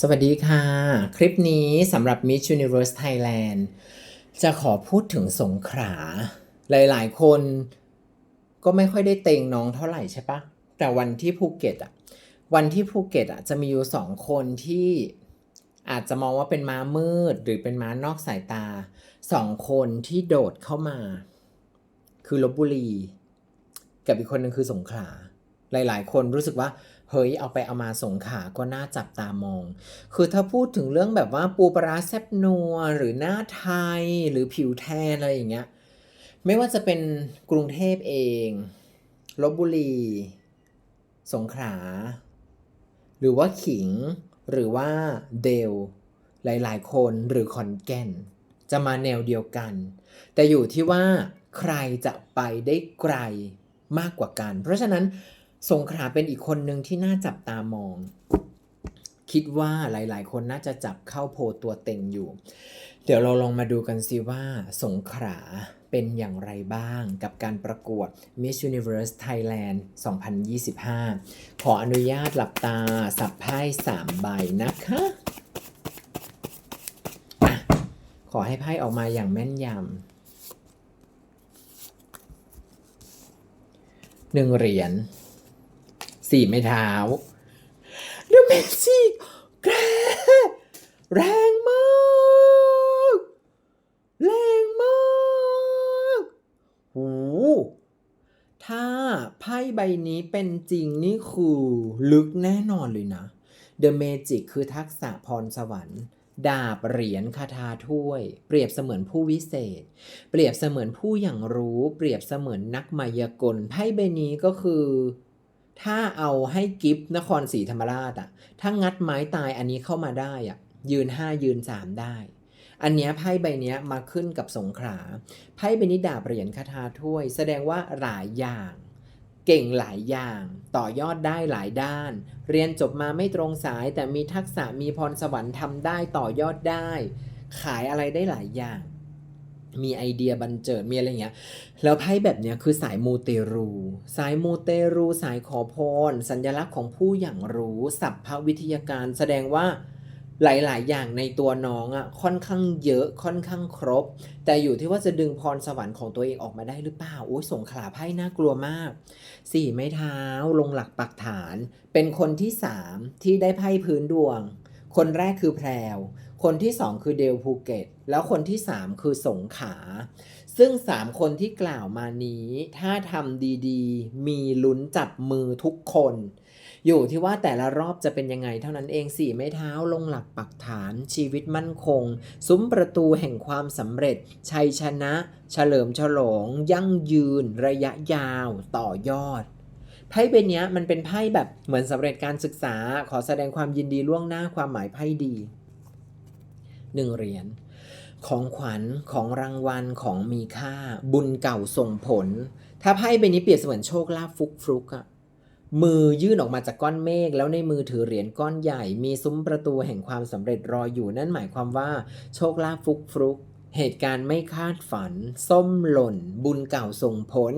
สวัสดีค่ะ คลิปนี้สำหรับ Miss Universe Thailand จะขอพูดถึงสงขลาหลายๆ คนก็ไม่ค่อยได้เต็งน้องเท่าไหร่ใช่ปะแต่วันที่ภูเก็ตอะวันที่ภูเก็ตอะจะมีอยู่สองคนที่อาจจะมองว่าเป็นม้ามืดหรือเป็นม้านอกสายตาสองคนที่โดดเข้ามา คือลบบุรี กับอีกคนหนึ่งคือสงขลาหลาย ๆ คนรู้สึกว่า เฮ้ยเอาไปเอามาสงขาก็น่าจับตามอง คือถ้าพูดถึงเรื่องแบบว่าปูปลาร้าแซบนัวหรือหน้าไทยหรือผิวแทนอะไรอย่างเงี้ย ไม่ว่าจะเป็นกรุงเทพเองลบบุรี สงขลาหรือว่าขิงหรือว่าเดลหลายๆ คนหรือขอนแก่น จะมาแนวเดียวกัน แต่อยู่ที่ว่าใครจะไปได้ไกลมากกว่ากัน เพราะฉะนั้น สงขลาเป็นอีกคนหนึ่งที่น่าจับตามอง คิดว่าหลาย ๆ คนน่าจะจับเข้าโพลตัวเต็งอยู่ เดี๋ยวเราลองมาดูกันสิว่า สงขลาเป็นอย่างไรบ้างกับการประกวด Miss Universe Thailand 2025 ขออนุญาตหลับตาสับไพ่3ใบนะคะอะขอให้ไพ่ออกมาอย่างแม่นยำหนึ่งเหรียญ สี่ไม้เท้า The Magic แกแรงมาก แรงมากหูถ้าไพ่ใบนี้เป็นจริงนี่คือลึกแน่นอนเลยนะ The Magic คือทักษะพรสวรรค์ ดาบเหรียญคาถาถ้วย เปรียบเสมือนผู้วิเศษ เปรียบเสมือนผู้อย่างรู้ เปรียบเสมือนนักมายากลไพ่ใบนี้ก็คือ ถ้าเอาให้กิฟต์นครศรีธรรมราชอะถ้างัดไม้ตายอันนี้เข้ามาได้อะยืน 5 ยืน 3 ได้ อันเนี้ยไพ่ใบเนี้ยมาขึ้นกับสงขลาไพ่ใบนี้ดาบเหรียญคาถาถ้วย แสดงว่าหลายอย่าง เก่งหลายอย่าง ต่อยอดได้หลายด้าน เรียนจบมาไม่ตรงสาย แต่มีทักษะมีพรสวรรค์ทำได้ต่อยอดได้ ขายอะไรได้หลายอย่าง มีไอเดียบันเจิดมีอะไรเงี้ย แล้วไพ่แบบเนี้ยคือสายมูเตรู สายมูเตรู สายขอพร สัญลักษณ์ของผู้อย่างรู้สัพพวิทยาการแสดงว่าหลาย ๆ อย่างในตัวน้องอะ่ะค่อนข้างเยอะค่อนข้างครบ แต่อยู่ที่ว่าจะดึงพรสวรรค์ของตัวเองออกมาได้หรือเปล่าโอ้ยสงขลาไพ่น่ากลัวมากสี่ไม้เท้าลงหลักปักฐาน เป็นคนที่สามที่ได้ไพ่พื้นดวง คนแรกคือแพรว คนที่สองคือเดลภูเก็ต แล้วคนที่สามคือสงขา ซึ่ง3คนที่กล่าวมานี้ ถ้าทำดีๆ มีลุ้นจับมือทุกคน อยู่ที่ว่าแต่ละรอบจะเป็นยังไงเท่านั้นเองสี่ไม้เท้าลงหลักปักฐานชีวิตมั่นคง ซุ้มประตูแห่งความสำเร็จ ชัยชนะ เฉลิมฉลอง ยั่งยืน ระยะยาว ต่อยอด ไพ่ใบเนี้ยมันเป็นไพ่แบบเหมือนสำเร็จการศึกษา ขอแสดงความยินดีล่วงหน้าความหมายไพ่ดีหนึ่งเหรียญของขวัญของรางวัลของมีค่า บุญเก่าส่งผล ถ้าไพ่ใบนี้เปรียบเสมือนโชคลาภฟุกฟลุกอะมือยื่นออกมาจากก้อนเมฆแล้วในมือถือเหรียญก้อนใหญ่ มีซุ้มประตูแห่งความสำเร็จรออยู่นั่นหมายความว่า โชคลาภฟุกฟลุก เหตุการณ์ไม่คาดฝัน ส้มหล่น บุญเก่าส่งผล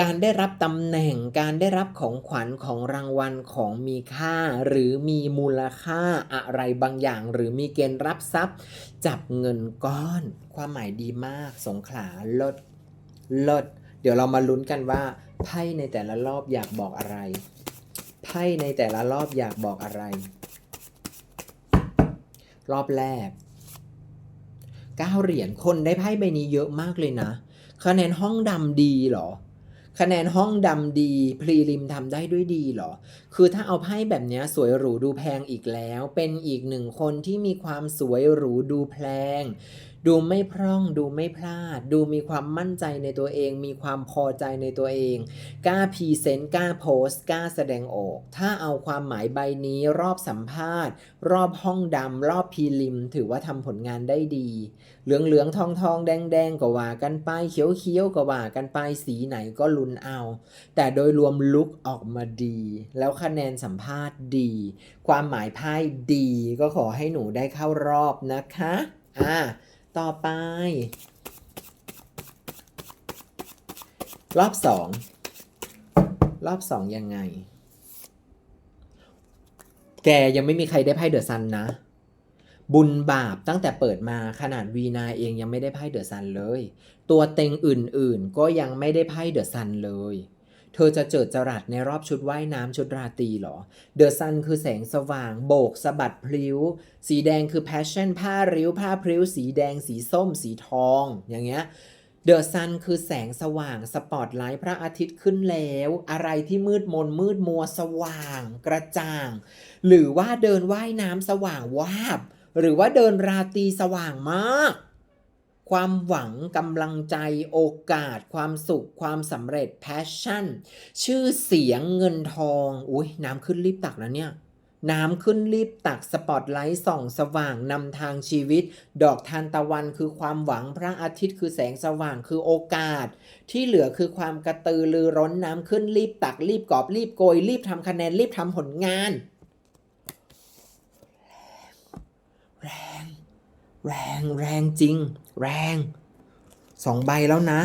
การได้รับตำแหน่ง การได้รับของขวัญของรางวัลของมีค่า หรือมีมูลค่าอะไรบางอย่าง หรือมีเกณฑ์รับทรัพย์ จับเงินก้อน ความหมายดีมาก สงขลาลดลด เดี๋ยวเรามาลุ้นกันว่าไพ่ในแต่ละรอบอยากบอกอะไร ไพ่ในแต่ละรอบอยากบอกอะไร รอบแรก เก้าเหรียญคนได้ไพ่ใบนี้เยอะมากเลยนะ คะแนนห้องดำดีหรอ คะแนนห้องดำดี พรีริมทำได้ด้วยดีหรอ คือถ้าเอาไพ่แบบเนี้ยสวยหรูดูแพงอีกแล้ว เป็นอีกหนึ่งคนที่มีความสวยหรูดูแพง ดูไม่พร่องดูไม่พลาด ดูมีความมั่นใจในตัวเอง มีความพอใจในตัวเองกล้าพรีเซนต์กล้าโพสต์กล้าแสดงออก ถ้าเอาความหมายใบนี้รอบสัมภาษณ์ รอบห้องดำรอบพีลิม ถือว่าทำผลงานได้ดี เหลืองเหลืองทองทองแดงแดงก็ว่ากันไปเขียวเขียวก็ว่ากันไปสีไหนก็ลุ้นเอา แต่โดยรวมลุกออกมาดี แล้วคะแนนสัมภาษณ์ดี ความหมายไพ่ดีก็ขอให้หนูได้เข้ารอบนะคะอ่า ต่อไป รอบสองรอบสองยังไง แกยังไม่มีใครได้ไพ่เดอะซันนะ บุญบาปตั้งแต่เปิดมาขนาดวีนาเองยังไม่ได้ไพ่เดอะซันเลย ตัวเต็งอื่นๆ ก็ยังไม่ได้ไพ่เดอะซันเลย เธอจะเจิดจรัสในรอบชุดว่ายน้ำชุดราตรีเหรอ เดอะซันคือแสงสว่าง โบกสะบัดพลิ้ว สีแดงคือแพชชั่นผ้าริ้ว ผ้าพริ้ว สีแดง สีส้ม สีทอง อย่างเงี้ยเดอะซันคือแสงสว่างสปอตไลท์พระอาทิตย์ขึ้นแล้ว อะไรที่มืดมนมืดมัวสว่าง กระจ่าง หรือว่าเดินว่ายน้ำสว่างวาบ หรือว่าเดินราตรีสว่างมาก ความหวังกำลังใจโอกาส ความสุข ความสำเร็จ passion ชื่อเสียงเงินทองอุ้ยน้ำขึ้นรีบตักแล้วเนี่ย น้ำขึ้นรีบตักสปอตไลท์ส่องสว่างนำทางชีวิต ดอกทานตะวันคือความหวังพระอาทิตย์คือแสงสว่างคือโอกาส ที่เหลือคือความกระตือรือร้นน้ำขึ้นรีบตักรีบกอบรีบโกย รีบทำคะแนนรีบทำผลงาน แรงแรง แรงแรงจริง แรงสองใบแล้วนะ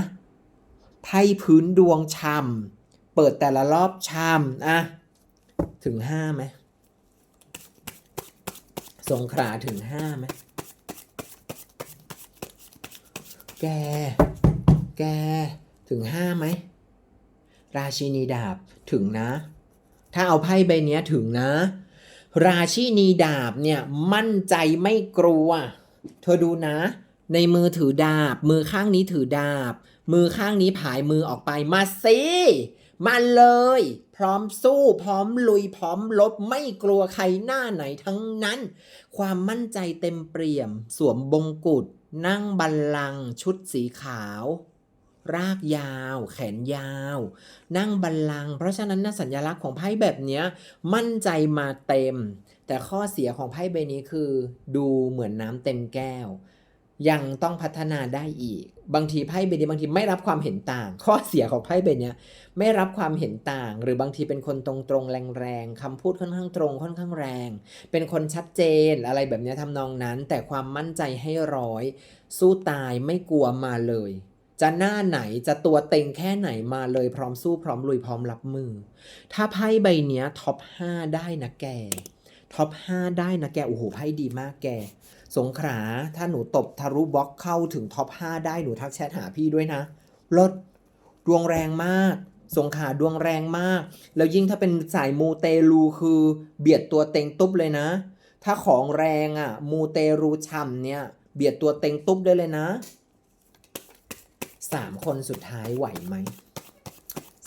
ไพ่พื้นดวงช่ำเปิดแต่ละรอบช่ำอะถึงห้าไหมสงขลาถึงห้าไหมแก แก ถึงห้าไหม ราชินีดาบถึงนะ ถ้าเอาไพ่ใบนี้ถึงนะ ราชินีดาบเนี่ยมั่นใจไม่กลัว เธอดูนะ ในมือถือดาบ มือข้างนี้ถือดาบ มือข้างนี้ผายมือออกไปมาสิมาเลย พร้อมสู้ พร้อมลุย พร้อมลบไม่กลัวใครหน้าไหนทั้งนั้น ความมั่นใจเต็มเปี่ยม สวมบงกุฎนั่งบัลลังก์ชุดสีขาว รากยาว แขนยาว นั่งบัลลังก์เพราะฉะนั้นนะสัญลักษณ์ของไพ่แบบนี้มั่นใจมาเต็ม แต่ข้อเสียของไพ่ใบนี้คือ ดูเหมือนน้ำเต็มแก้ว ยังต้องพัฒนาได้อีก บางทีไพ่ใบนี้บางทีไม่รับความเห็นต่าง ข้อเสียของไพ่ใบนี้ไม่รับความเห็นต่าง หรือบางทีเป็นคนตรงๆแรงๆคำพูดค่อนข้างตรงค่อนข้างแรง เป็นคนชัดเจนอะไรแบบนี้ทำนองนั้น แต่ความมั่นใจให้ร้อย สู้ตายไม่กลัวมาเลยจะหน้าไหนจะตัวเต็งแค่ไหนมาเลยพร้อมสู้พร้อมลุยพร้อมรับมือ ถ้าไพ่ใบเนี้ยท็อป 5 ได้นะแก ท็อป 5 ได้นะแก โอ้โหไพ่ดีมากแก สงขลาถ้าหนูตบทะลุบล็อกเข้าถึงท็อป 5 ได้หนูทักแชทหาพี่ด้วยนะลดดวงแรงมาก สงขาดวงแรงมาก แล้วยิ่งถ้าเป็นสายมูเตลูคือเบียดตัวเต็งตุ๊บเลยนะ ถ้าของแรงอะมูเตรูช่ำเนี่ย เบียดตัวเต็งตุ๊บได้เลยนะสามคนสุดท้ายไหวไหม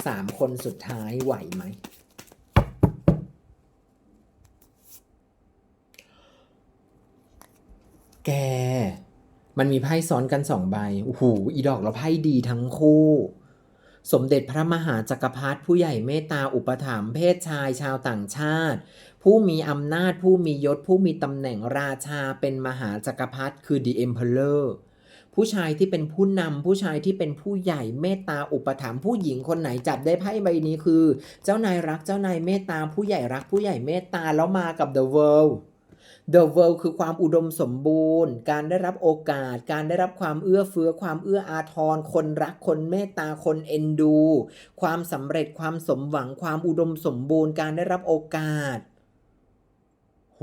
สามคนสุดท้ายไหวไหม แก มันมีไพ่ซ้อนกันสองใบโอ้โหอีดอกแล้วไพ่ดีทั้งคู่ สมเด็จพระมหาจักรพรรดิผู้ใหญ่เมตตาอุปถัมภ์เพศชายชาวต่างชาติ ผู้มีอำนาจผู้มียศ ผู้มีตำแหน่งราชาเป็นมหาจักรพรรดิคือ The Emperor ผู้ชายที่เป็นผู้นำผู้ชายที่เป็นผู้ใหญ่เมตตาอุปถัมภ์ผู้หญิงคนไหนจับได้ไพ่ใบนี้คือ เจ้านายรักเจ้านายเมตตาผู้ใหญ่รักผู้ใหญ่เมตตาแล้วมากับ The World The World คือความอุดมสมบูรณ์ การได้รับโอกาส การได้รับความเอื้อเฟื้อ ความเอื้ออาทร คนรัก คนเมตตา คนเอ็นดู ความสำเร็จ ความสมหวัง ความอุดมสมบูรณ์ การได้รับโอกาส โห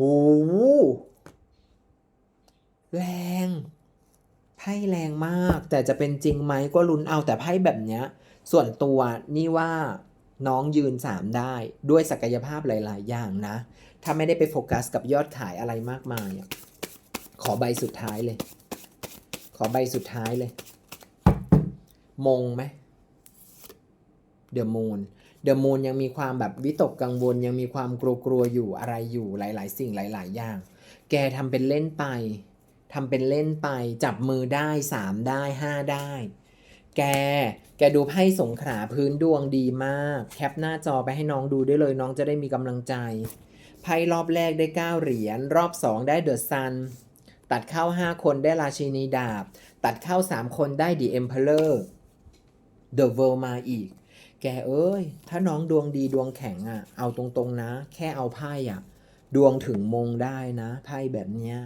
แรง ไพ่แรงมาก แต่จะเป็นจริงไหมก็ลุ้นเอาแต่ไพ่แบบเนี้ย ส่วนตัวนี่ว่า น้องยืนสามได้ด้วยศักยภาพหลาย ๆ อย่างนะ ถ้าไม่ได้ไปโฟกัสกับยอดขายอะไรมากมาย ขอใบสุดท้ายเลย ขอใบสุดท้ายเลย มงไหมเดอะมูนเดอะมูนยังมีความแบบวิตกกังวล ยังมีความกลัวๆอยู่อะไรอยู่หลาย ๆ สิ่งหลาย ๆ อย่าง แกทำเป็นเล่นไปทำเป็นเล่นไปจับมือได้สามได้ห้าได้ แก แกดูไพ่สงขาพื้นดวงดีมาก แคปหน้าจอไปให้น้องดูได้เลยน้องจะได้มีกำลังใจ ไพ่รอบแรกได้ 9 เหรียญ รอบ 2 ได้เดอะซัน ตัดเข้า 5 คนได้ราชินีดาบ ตัดเข้า 3 คนได้ดีเอ็มเพลอร์เดอะเวิลมาอีก แกเอ้ย ถ้าน้องดวงดีดวงแข็งอะ่ะ เอาตรงๆนะ แค่เอาไพ่อะ่ะ ดวงถึงมงได้นะ ไพ่แบบเนี้ย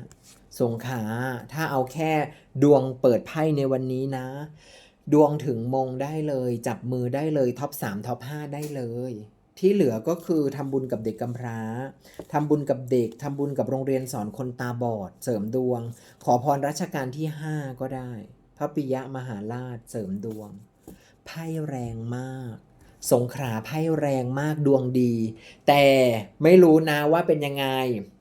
สงขาถ้าเอาแค่ดวงเปิดไพ่ในวันนี้นะ ดวงถึงมงได้เลย จับมือได้เลยท็อป3ท็อป5ได้เลย ที่เหลือก็คือทำบุญกับเด็กกำพร้าทำบุญกับเด็กทำบุญกับโรงเรียนสอนคนตาบอด เสริมดวง ขอพรรัชกาลที่ 5 ก็ได้ พระปิยะมหาราชเสริมดวงไพ่แรงมาก สงขลาไพ่แรงมากดวงดี แต่ไม่รู้นะว่าเป็นยังไง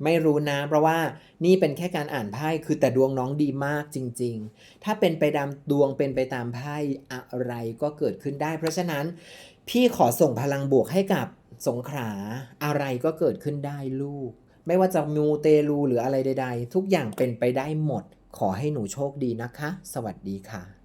ไม่รู้นะ เพราะว่านี่เป็นแค่การอ่านไพ่คือแต่ดวงน้องดีมากจริง ๆ ถ้าเป็นไปตามดวงเป็นไปตามไพ่อะไรก็เกิดขึ้นได้ เพราะฉะนั้นพี่ขอส่งพลังบวกให้กับสงขลาอะไรก็เกิดขึ้นได้ลูก ไม่ว่าจะมูเตลูหรืออะไรใด ๆ ทุกอย่างเป็นไปได้หมด ขอให้หนูโชคดีนะคะ สวัสดีค่ะ